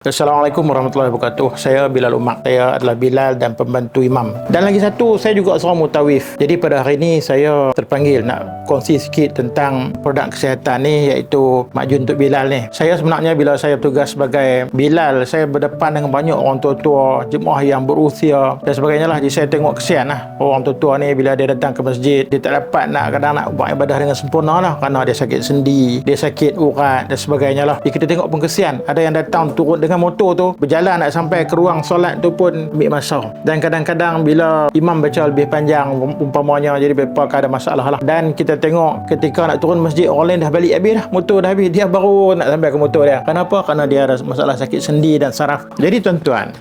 Assalamualaikum warahmatullahi wabarakatuh. Saya Bilal Umak. Saya adalah Bilal dan pembantu imam. Dan lagi satu, saya juga seorang mutawif. Jadi pada hari ini saya terpanggil nak kongsi sikit tentang produk kesihatan ni iaitu Makjun untuk Bilal ni. Saya sebenarnya bila saya bertugas sebagai Bilal, saya berdepan dengan banyak orang tua-tua, jemaah yang berusia dan sebagainya lah. Jadi saya tengok kesian lah orang tua-tua ni bila dia datang ke masjid, dia tak dapat nak kadang nak buat ibadah dengan sempurna lah kerana dia sakit sendi, dia sakit urat dan sebagainya lah. Jadi kita tengok pun kesian. Ada yang datang turun dengan motor tu berjalan nak sampai ke ruang solat tu pun ambil masa dan kadang-kadang bila imam baca lebih panjang um- umpamanya jadi beberapa ada masalah lah. Dan kita tengok ketika nak turun masjid orang lain dah balik habis dah. Motor dah habis dia baru nak sampai ke motor dia. Kenapa? kerana dia ada masalah sakit sendi dan saraf. Jadi tuan-tuan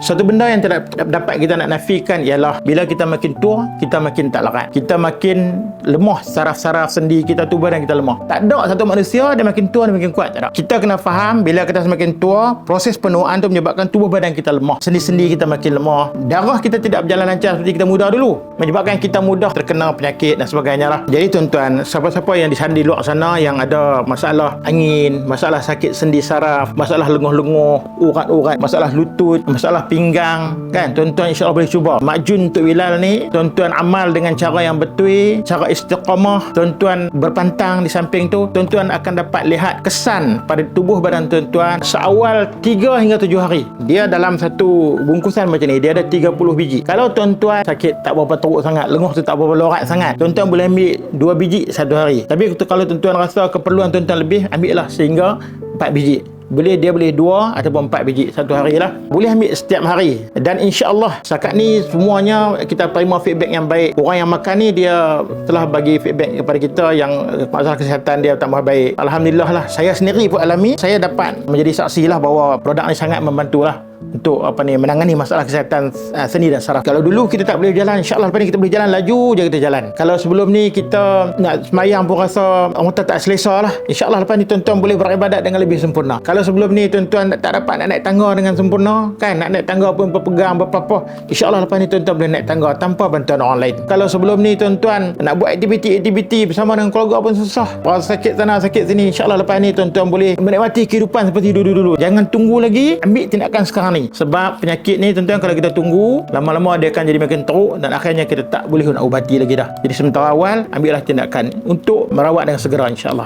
satu benda yang tidak dapat kita nak nafikan ialah bila kita makin tua, kita makin tak larat. Kita makin lemah saraf-saraf sendi kita tubuh dan kita lemah. Tak ada satu manusia dia makin tua dia makin kuat. Tak ada. Kita kena faham bila kita semakin tua, proses penuaan tu menyebabkan tubuh badan kita lemah. Sendi-sendi kita makin lemah. Darah kita tidak berjalan lancar seperti kita muda dulu. Menyebabkan kita mudah terkena penyakit dan sebagainya lah. Jadi tuan-tuan, siapa-siapa yang di sana di luar sana yang ada masalah angin, masalah sakit sendi saraf, masalah lenguh-lenguh, urat-urat, masalah lutut, masalah pinggang. Kan? Tuan-tuan insyaAllah boleh cuba. Makjun untuk Bilal ni tuan-tuan amal dengan cara yang betul cara istiqamah. Tuan-tuan berpantang di samping tu tuan-tuan akan dapat lihat kesan pada tubuh badan tuan-tuan seawal 3 hingga 7 hari. Dia dalam satu bungkusan macam ni dia ada 30 biji. Kalau tuan-tuan sakit tak berapa teruk sangat lenguh tu tak berapa lorat sangat tuan-tuan boleh ambil 2 biji satu hari. Tapi kalau tuan-tuan rasa keperluan tuan-tuan lebih ambil lah sehingga 4 biji boleh dia boleh dua ataupun empat biji satu hari lah. Boleh ambil setiap hari. Dan insyaAllah setakat ni semuanya kita terima feedback yang baik. Orang yang makan ni dia telah bagi feedback kepada kita yang masalah kesihatan dia tambah baik. Alhamdulillah lah saya sendiri pun alami. Saya dapat menjadi saksi lah bahawa produk ni sangat membantu lah untuk apa ni menangani masalah kesihatan uh, sendi dan saraf. Kalau dulu kita tak boleh jalan, insya-Allah lepas ni kita boleh jalan laju je kita jalan. Kalau sebelum ni kita nak semayang pun rasa orang tak selesa lah. Insya-Allah lepas ni tuan-tuan boleh beribadat dengan lebih sempurna. Kalau sebelum ni tuan-tuan tak dapat nak naik tangga dengan sempurna, kan nak naik tangga pun berpegang berapa-apa. Insya-Allah lepas ni tuan-tuan boleh naik tangga tanpa bantuan orang lain. Kalau sebelum ni tuan-tuan nak buat aktiviti-aktiviti bersama dengan keluarga pun susah. Rasa sakit sana sakit sini, insya-Allah lepas ni tuan-tuan boleh menikmati kehidupan seperti dulu-dulu. Jangan tunggu lagi, ambil tindakan sekarang ni. Sebab penyakit ni tuan-tuan kalau kita tunggu lama-lama dia akan jadi makin teruk dan akhirnya kita tak boleh nak ubati lagi dah. Jadi sementara awal ambillah tindakan untuk merawat dengan segera insyaAllah